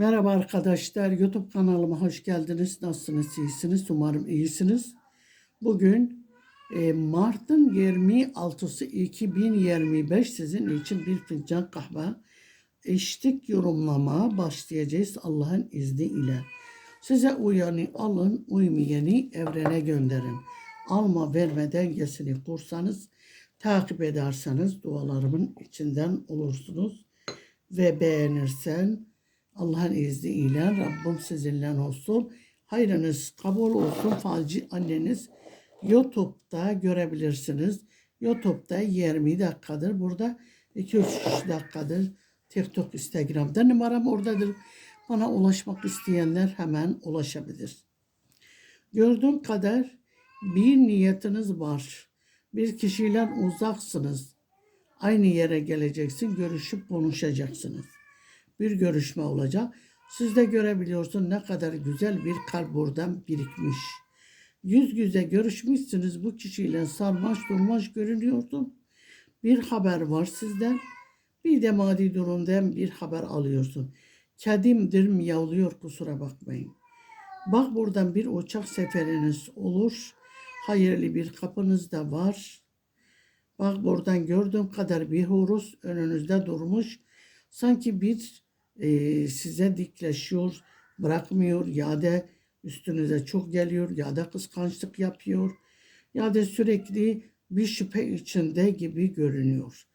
Merhaba arkadaşlar, YouTube kanalıma hoş geldiniz. Nasılsınız, iyisiniz? Umarım iyisiniz. Bugün e, Mart'ın 26'sı 2025 sizin için bir fincan kahve içtik yorumlama başlayacağız Allah'ın izniyle. Size uyanı alın, uymayanı evrene gönderin. Alma verme dengesini kursanız, takip ederseniz dualarımın içinden olursunuz. Ve beğenirsen Allah'ın izniyle Rabbim sizinle olsun. Hayrınız kabul olsun. Falcı anneniz YouTube'da görebilirsiniz. YouTube'da 20 dakikadır. Burada 2-3 dakikadır. TikTok, Instagram'da numaram oradadır. Bana ulaşmak isteyenler hemen ulaşabilir. Gördüğüm kadar bir niyetiniz var. Bir kişiyle uzaksınız. Aynı yere geleceksin, görüşüp konuşacaksınız bir görüşme olacak. Siz de görebiliyorsun ne kadar güzel bir kalp buradan birikmiş. Yüz yüze görüşmüşsünüz bu kişiyle sarmaş durmaş görünüyorsun. Bir haber var sizden. Bir de maddi durumdan bir haber alıyorsun. Kedimdir miyavlıyor kusura bakmayın. Bak buradan bir uçak seferiniz olur. Hayırlı bir kapınız da var. Bak buradan gördüğüm kadar bir hurus önünüzde durmuş. Sanki bir e, size dikleşiyor, bırakmıyor ya da üstünüze çok geliyor ya da kıskançlık yapıyor ya da sürekli bir şüphe içinde gibi görünüyor.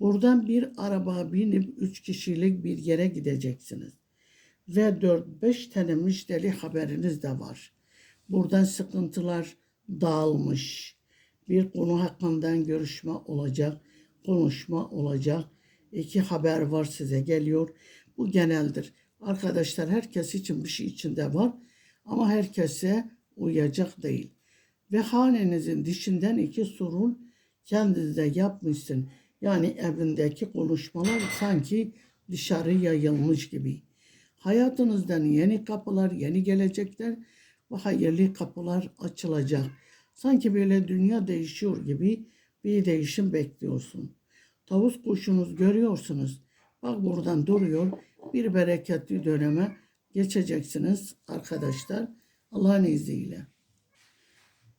Buradan bir araba binip üç kişilik bir yere gideceksiniz. Ve 4-5 tane müjdeli haberiniz de var. Buradan sıkıntılar dağılmış. Bir konu hakkında görüşme olacak, konuşma olacak. İki haber var size geliyor. Bu geneldir. Arkadaşlar herkes için bir şey içinde var ama herkese uyacak değil. Ve hanenizin dişinden iki sorun kendinize yapmışsın. Yani evindeki konuşmalar sanki dışarı yayılmış gibi. Hayatınızdan yeni kapılar, yeni gelecekler ve hayırlı kapılar açılacak. Sanki böyle dünya değişiyor gibi bir değişim bekliyorsun. Tavus kuşunuz görüyorsunuz. Bak buradan duruyor. Bir bereketli döneme geçeceksiniz arkadaşlar. Allah'ın izniyle.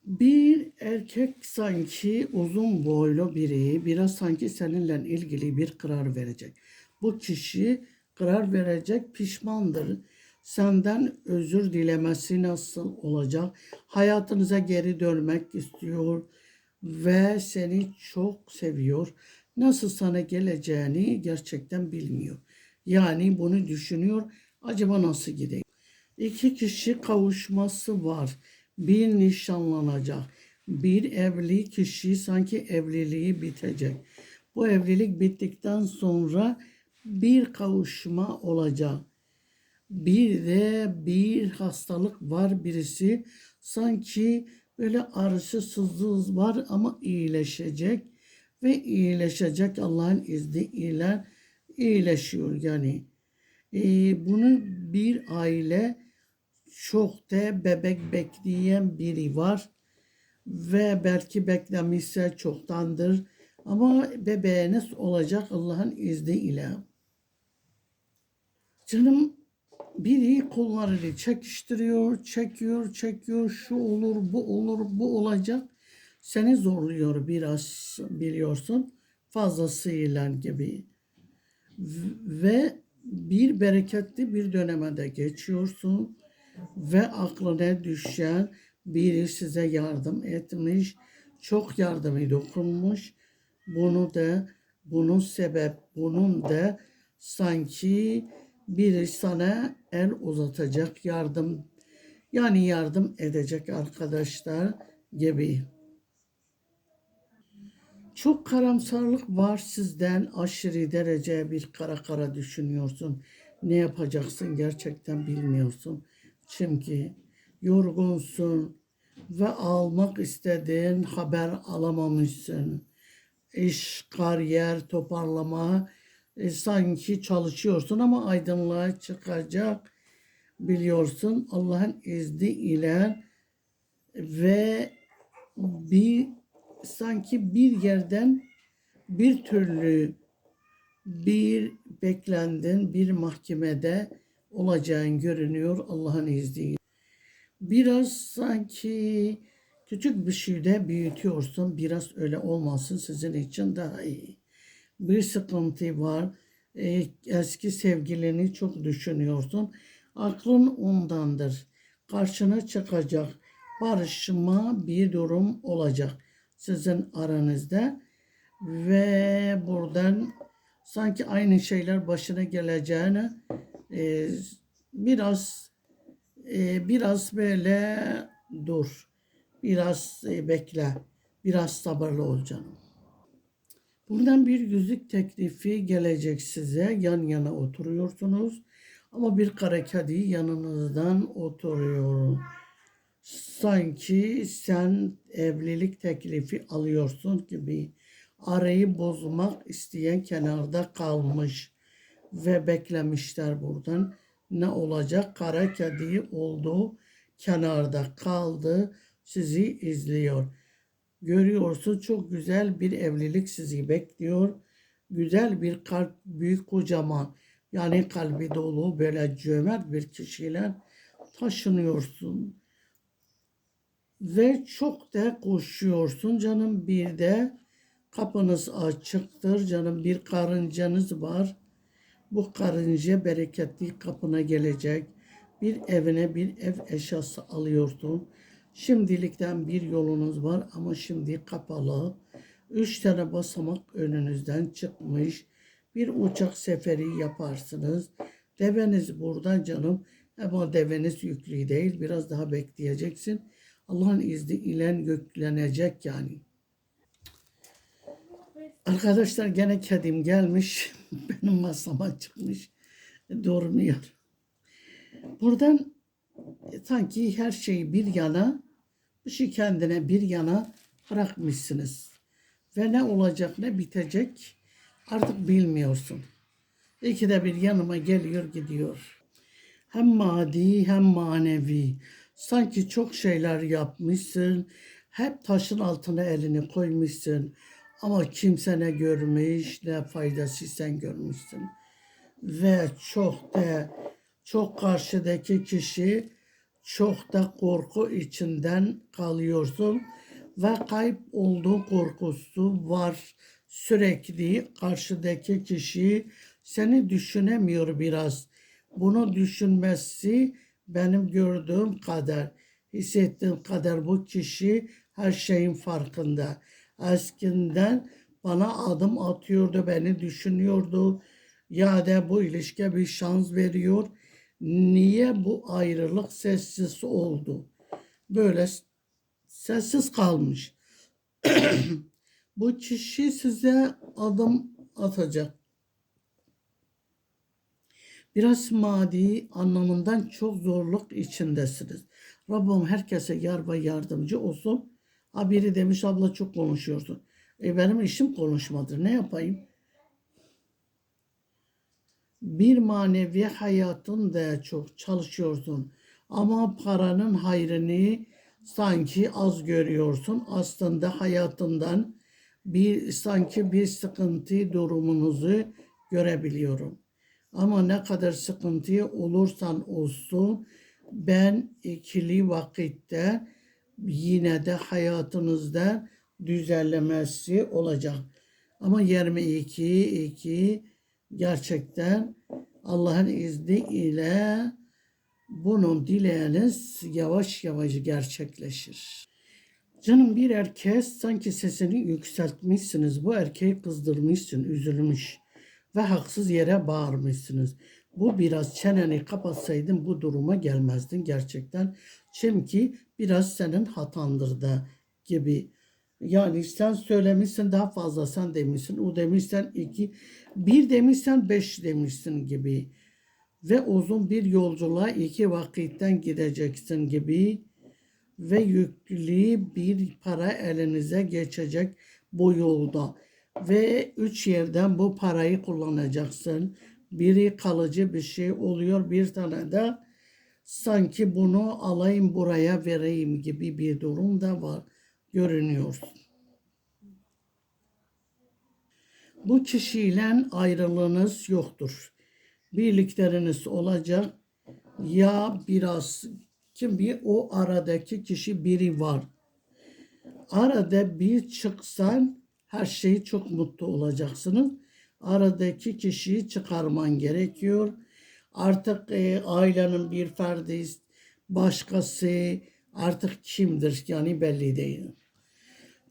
Bir erkek sanki uzun boylu biri biraz sanki seninle ilgili bir karar verecek. Bu kişi karar verecek pişmandır. Senden özür dilemesi nasıl olacak? Hayatınıza geri dönmek istiyor ve seni çok seviyor nasıl sana geleceğini gerçekten bilmiyor. Yani bunu düşünüyor. Acaba nasıl gideyim? İki kişi kavuşması var. Bir nişanlanacak. Bir evli kişi sanki evliliği bitecek. Bu evlilik bittikten sonra bir kavuşma olacak. Bir de bir hastalık var birisi sanki böyle ağrısı sızlığı var ama iyileşecek ve iyileşecek Allah'ın izniyle iyileşiyor yani. Ee, bunu bir aile çok da bebek bekleyen biri var ve belki beklemişse çoktandır ama bebeğiniz olacak Allah'ın izniyle. Canım biri kollarını çekiştiriyor, çekiyor, çekiyor, şu olur, bu olur, bu olacak seni zorluyor biraz biliyorsun fazlasıyla gibi ve bir bereketli bir dönemede geçiyorsun ve aklına düşen biri size yardım etmiş çok yardımı dokunmuş bunu da bunun sebep bunun da sanki biri sana el uzatacak yardım yani yardım edecek arkadaşlar gibi. Çok karamsarlık var sizden aşırı derece bir kara kara düşünüyorsun. Ne yapacaksın gerçekten bilmiyorsun. Çünkü yorgunsun ve almak istediğin haber alamamışsın. İş, kariyer, toparlama e, sanki çalışıyorsun ama aydınlığa çıkacak biliyorsun Allah'ın izni ile ve bir sanki bir yerden bir türlü bir beklendin bir mahkemede olacağın görünüyor Allah'ın izniyle. Biraz sanki küçük bir şeyde büyütüyorsun. Biraz öyle olmasın sizin için daha iyi. Bir sıkıntı var. E, eski sevgilini çok düşünüyorsun. Aklın ondandır. Karşına çıkacak. Barışma bir durum olacak sizin aranızda. Ve buradan sanki aynı şeyler başına geleceğini e, biraz e, biraz böyle dur. Biraz e, bekle. Biraz sabırlı ol canım. Buradan bir yüzük teklifi gelecek size. Yan yana oturuyorsunuz. Ama bir kara kedi yanınızdan oturuyor. Sanki sen evlilik teklifi alıyorsun gibi. Arayı bozmak isteyen kenarda kalmış ve beklemişler buradan. Ne olacak? Kara kedi oldu. Kenarda kaldı. Sizi izliyor. Görüyorsun çok güzel bir evlilik sizi bekliyor. Güzel bir kalp, büyük kocaman yani kalbi dolu böyle cömert bir kişiyle taşınıyorsun. Ve çok da koşuyorsun canım bir de kapınız açıktır canım bir karıncanız var. Bu karınca bereketli kapına gelecek. Bir evine bir ev eşyası alıyorsun. Şimdilikten bir yolunuz var ama şimdi kapalı. Üç tane basamak önünüzden çıkmış. Bir uçak seferi yaparsınız. Deveniz burada canım. Ama deveniz yüklü değil. Biraz daha bekleyeceksin. Allah'ın izniyle göklenecek yani. Arkadaşlar gene kedim gelmiş. Benim masama çıkmış. Durmuyor. Buradan e, sanki her şeyi bir yana, şey kendine bir yana bırakmışsınız. Ve ne olacak ne bitecek artık bilmiyorsun. İkide bir yanıma geliyor gidiyor. Hem maddi hem manevi. Sanki çok şeyler yapmışsın. Hep taşın altına elini koymuşsun. Ama kimse ne görmüş ne faydası sen görmüşsün. Ve çok da çok karşıdaki kişi çok da korku içinden kalıyorsun ve kayıp olduğu korkusu var. Sürekli karşıdaki kişi seni düşünemiyor biraz. Bunu düşünmesi benim gördüğüm kadar, hissettiğim kadar bu kişi her şeyin farkında. Eskiden bana adım atıyordu, beni düşünüyordu. Ya da bu ilişkiye bir şans veriyor. Niye bu ayrılık sessiz oldu? Böyle sessiz kalmış. bu kişi size adım atacak. Biraz maddi anlamından çok zorluk içindesiniz. Rabbim herkese yar ve yardımcı olsun. Ha biri demiş abla çok konuşuyorsun. E benim işim konuşmadır. Ne yapayım? Bir manevi hayatın da çok çalışıyorsun. Ama paranın hayrını sanki az görüyorsun. Aslında hayatından bir sanki bir sıkıntı durumunuzu görebiliyorum. Ama ne kadar sıkıntı olursan olsun ben ikili vakitte yine de hayatınızda düzenlemesi olacak. Ama 22 2 gerçekten Allah'ın izniyle bunun dileğiniz yavaş yavaş gerçekleşir. Canım bir erkek sanki sesini yükseltmişsiniz. Bu erkeği kızdırmışsın, üzülmüş ve haksız yere bağırmışsınız. Bu biraz çeneni kapatsaydın bu duruma gelmezdin gerçekten. Çünkü biraz senin hatandır da gibi. Yani sen söylemişsin daha fazla sen demişsin. O demişsen iki. Bir demişsen beş demişsin gibi. Ve uzun bir yolculuğa iki vakitten gideceksin gibi. Ve yüklü bir para elinize geçecek bu yolda. Ve üç yerden bu parayı kullanacaksın. Biri kalıcı bir şey oluyor. Bir tane de sanki bunu alayım buraya vereyim gibi bir durum da var. Görünüyor. Bu kişiyle ayrılığınız yoktur. Birlikleriniz olacak. ya biraz kim bir o aradaki kişi biri var. Arada bir çıksan her şeyi çok mutlu olacaksınız. Aradaki kişiyi çıkarman gerekiyor. Artık e, ailenin bir ferdi, başkası artık kimdir yani belli değil.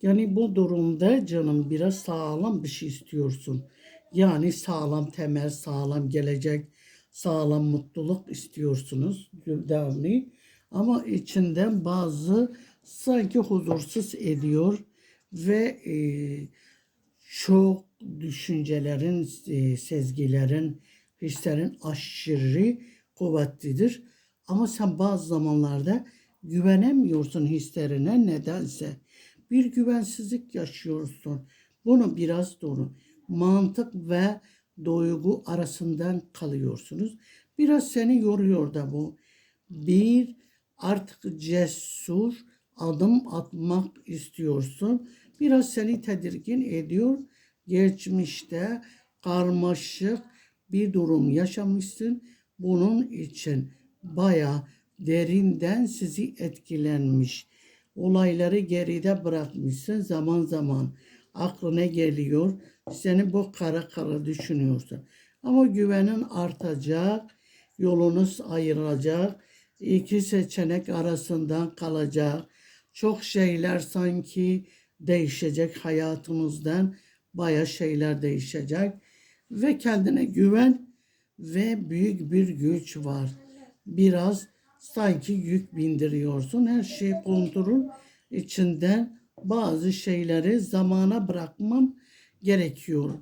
Yani bu durumda canım biraz sağlam bir şey istiyorsun. Yani sağlam temel, sağlam gelecek, sağlam mutluluk istiyorsunuz devamlı. Ama içinden bazı sanki huzursuz ediyor ve e, çok düşüncelerin, e, sezgilerin, hislerin aşırı kuvvetlidir. Ama sen bazı zamanlarda güvenemiyorsun hislerine nedense. Bir güvensizlik yaşıyorsun. Bunu biraz doğru. Mantık ve duygu arasından kalıyorsunuz. Biraz seni yoruyor da bu. Bir artık cesur adım atmak istiyorsun. Biraz seni tedirgin ediyor. Geçmişte karmaşık bir durum yaşamışsın. Bunun için baya derinden sizi etkilenmiş. Olayları geride bırakmışsın zaman zaman. Aklına geliyor. Seni bu kara kara düşünüyorsun. Ama güvenin artacak. Yolunuz ayrılacak. İki seçenek arasından kalacak. Çok şeyler sanki değişecek hayatımızdan. Baya şeyler değişecek. Ve kendine güven ve büyük bir güç var. Biraz sanki yük bindiriyorsun. Her şey kontrol içinde bazı şeyleri zamana bırakmam gerekiyor.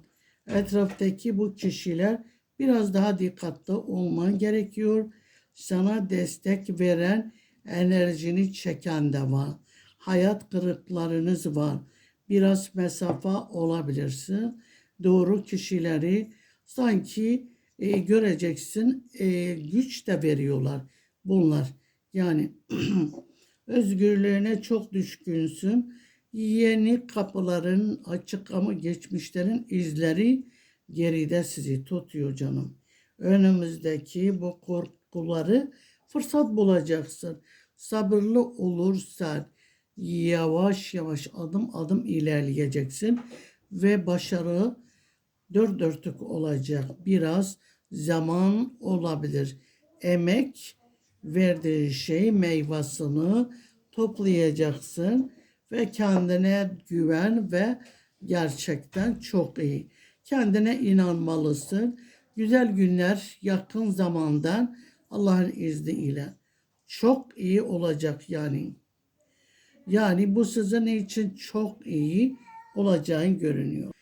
Etraftaki bu kişiler biraz daha dikkatli olman gerekiyor. Sana destek veren, enerjini çeken de var. Hayat kırıklarınız var. Biraz mesafe olabilirsin. Doğru kişileri sanki e, göreceksin e, güç de veriyorlar bunlar. Yani özgürlüğüne çok düşkünsün. Yeni kapıların açık ama geçmişlerin izleri geride sizi tutuyor canım. Önümüzdeki bu korkuları fırsat bulacaksın. Sabırlı olursan yavaş yavaş adım adım ilerleyeceksin ve başarı dört dörtlük olacak. Biraz zaman olabilir. Emek verdiğin şey meyvasını toplayacaksın ve kendine güven ve gerçekten çok iyi. Kendine inanmalısın. Güzel günler yakın zamandan Allah'ın izniyle çok iyi olacak yani. Yani bu sizin için çok iyi olacağını görünüyor.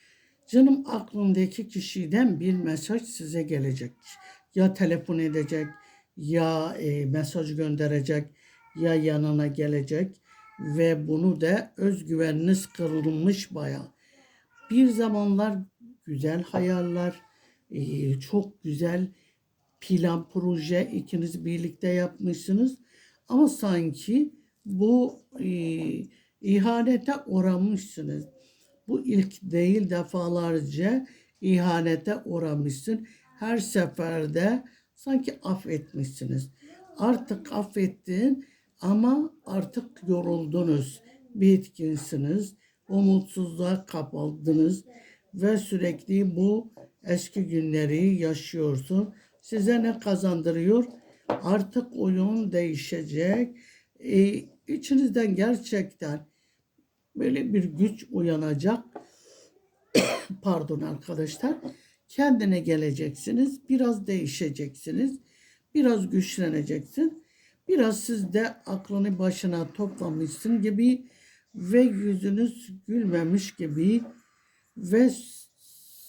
Canım aklındaki kişiden bir mesaj size gelecek. Ya telefon edecek, ya e, mesaj gönderecek, ya yanına gelecek ve bunu da özgüveniniz kırılmış baya. Bir zamanlar güzel hayaller, e, çok güzel plan, proje ikiniz birlikte yapmışsınız. Ama sanki bu e, ihanete uğramışsınız. Bu ilk değil defalarca ihanete uğramışsın. Her seferde sanki affetmişsiniz. Artık affettin ama artık yoruldunuz. Bitkinsiniz. Umutsuzluğa kapıldınız ve sürekli bu eski günleri yaşıyorsun. Size ne kazandırıyor? Artık oyun değişecek. Ee, içinizden gerçekten böyle bir güç uyanacak. Pardon arkadaşlar. Kendine geleceksiniz. Biraz değişeceksiniz. Biraz güçleneceksin. Biraz siz de aklını başına toplamışsın gibi ve yüzünüz gülmemiş gibi ve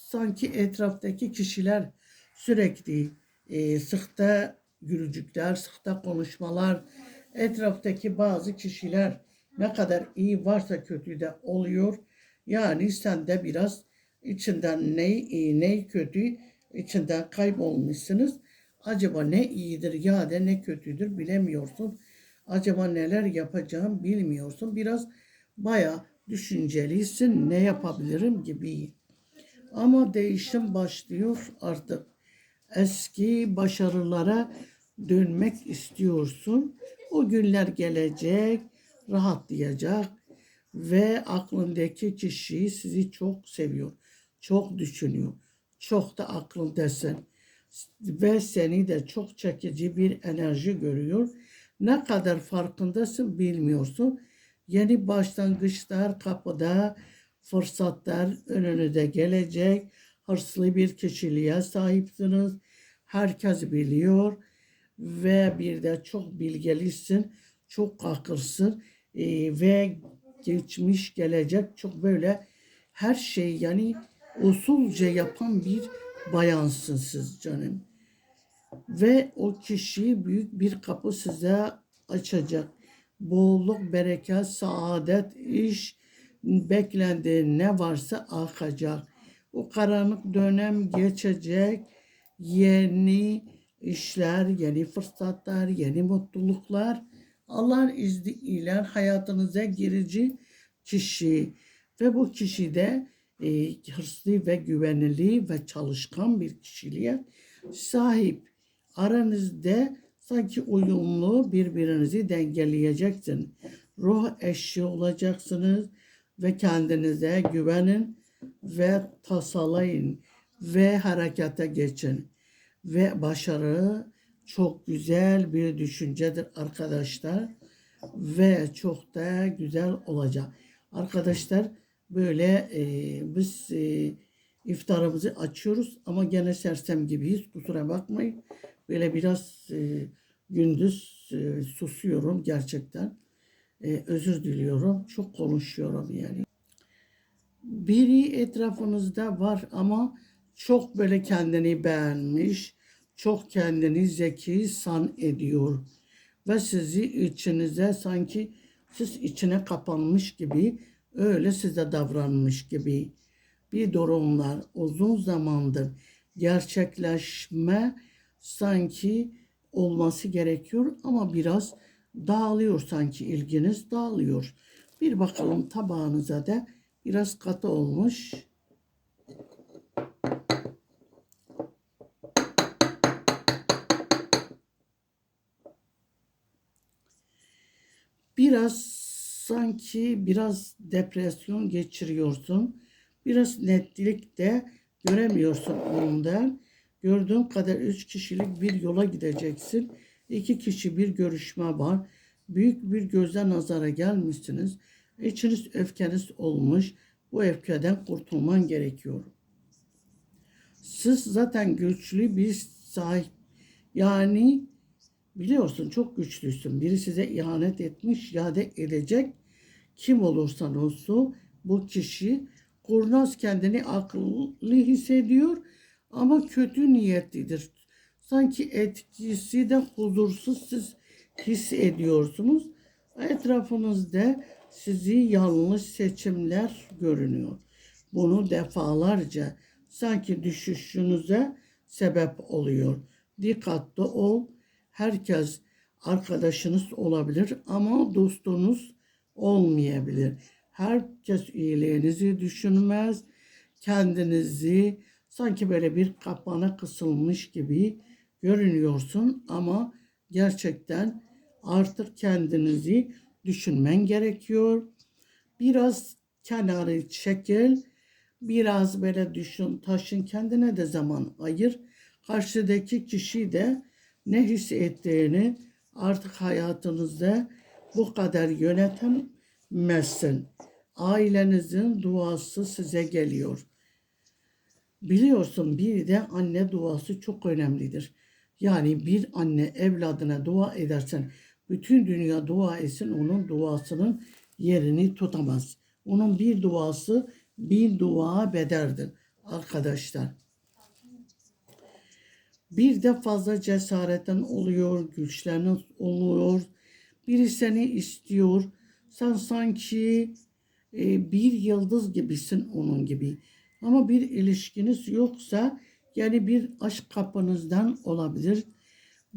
sanki etraftaki kişiler sürekli e, sıkta gülücükler, sıkta konuşmalar, etraftaki bazı kişiler ne kadar iyi varsa kötü de oluyor. Yani sen de biraz içinden ne iyi ne kötü içinden kaybolmuşsunuz. Acaba ne iyidir ya da ne kötüdür bilemiyorsun. Acaba neler yapacağım bilmiyorsun. Biraz baya düşüncelisin ne yapabilirim gibi. Ama değişim başlıyor artık. Eski başarılara dönmek istiyorsun. O günler gelecek, rahatlayacak ve aklındaki kişi sizi çok seviyor, çok düşünüyor, çok da aklındasın ve seni de çok çekici bir enerji görüyor. Ne kadar farkındasın bilmiyorsun. Yeni başlangıçlar kapıda, fırsatlar önünüze gelecek. Hırslı bir kişiliğe sahipsiniz. Herkes biliyor ve bir de çok bilgelisin, çok akılsın Ee, ve geçmiş gelecek çok böyle her şey yani usulca yapan bir bayansın siz canım. Ve o kişi büyük bir kapı size açacak. Bolluk, bereket, saadet, iş, beklendiği ne varsa akacak. O karanlık dönem geçecek. Yeni işler, yeni fırsatlar, yeni mutluluklar Allah'ın izniyle hayatınıza girici kişi ve bu kişi de e, hırslı ve güvenli ve çalışkan bir kişiliğe sahip. Aranızda sanki uyumlu birbirinizi dengeleyeceksin. Ruh eşi olacaksınız ve kendinize güvenin ve tasalayın ve harekete geçin. Ve başarı çok güzel bir düşüncedir arkadaşlar ve çok da güzel olacak. Arkadaşlar böyle e, biz e, iftarımızı açıyoruz ama gene sersem gibiyiz. Kusura bakmayın. Böyle biraz e, gündüz e, susuyorum gerçekten. E, özür diliyorum. Çok konuşuyorum yani. Biri etrafınızda var ama çok böyle kendini beğenmiş, çok kendini zeki san ediyor ve sizi içinize sanki siz içine kapanmış gibi öyle size davranmış gibi bir durumlar uzun zamandır gerçekleşme sanki olması gerekiyor ama biraz dağılıyor sanki ilginiz dağılıyor. Bir bakalım tabağınıza da biraz katı olmuş. Biraz sanki biraz depresyon geçiriyorsun. Biraz netlik de göremiyorsun ondan. Gördüğün kadar üç kişilik bir yola gideceksin. İki kişi bir görüşme var. Büyük bir gözle nazara gelmişsiniz. İçiniz öfkeniz olmuş. Bu öfkeden kurtulman gerekiyor. Siz zaten güçlü bir sahip. Yani biliyorsun çok güçlüsün. Biri size ihanet etmiş ya da edecek. Kim olursan olsun bu kişi kurnaz kendini akıllı hissediyor ama kötü niyetlidir. Sanki etkisi de huzursuz siz hissediyorsunuz. Etrafınızda sizi yanlış seçimler görünüyor. Bunu defalarca sanki düşüşünüze sebep oluyor. Dikkatli ol. Herkes arkadaşınız olabilir ama dostunuz olmayabilir. Herkes iyiliğinizi düşünmez. Kendinizi sanki böyle bir kapana kısılmış gibi görünüyorsun ama gerçekten artık kendinizi düşünmen gerekiyor. Biraz kenarı çekil, biraz böyle düşün, taşın kendine de zaman ayır. Karşıdaki kişi de ne hissettiğini artık hayatınızda bu kadar yönetemezsin. Ailenizin duası size geliyor. Biliyorsun bir de anne duası çok önemlidir. Yani bir anne evladına dua edersen bütün dünya dua etsin onun duasının yerini tutamaz. Onun bir duası bin dua bederdir arkadaşlar. Bir de fazla cesaretin oluyor, güçlerin oluyor. Biri seni istiyor. Sen sanki e, bir yıldız gibisin onun gibi. Ama bir ilişkiniz yoksa yani bir aşk kapınızdan olabilir.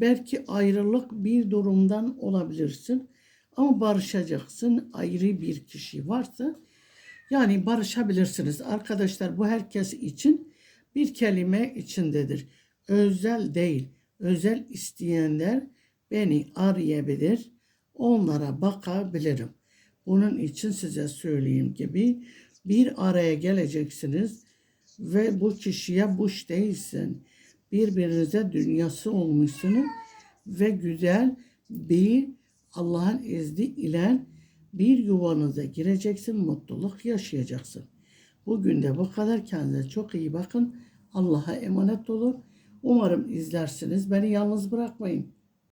Belki ayrılık bir durumdan olabilirsin. Ama barışacaksın ayrı bir kişi varsa. Yani barışabilirsiniz. Arkadaşlar bu herkes için bir kelime içindedir. Özel değil. özel isteyenler beni arayabilir. Onlara bakabilirim. Bunun için size söyleyeyim gibi bir araya geleceksiniz ve bu kişiye boş değilsin. Birbirinize dünyası olmuşsunuz ve güzel bir Allah'ın izni ile bir yuvanıza gireceksin, mutluluk yaşayacaksın. Bugün de bu kadar. Kendinize çok iyi bakın. Allah'a emanet olun. Umarım izlersiniz. Beni yalnız bırakmayın.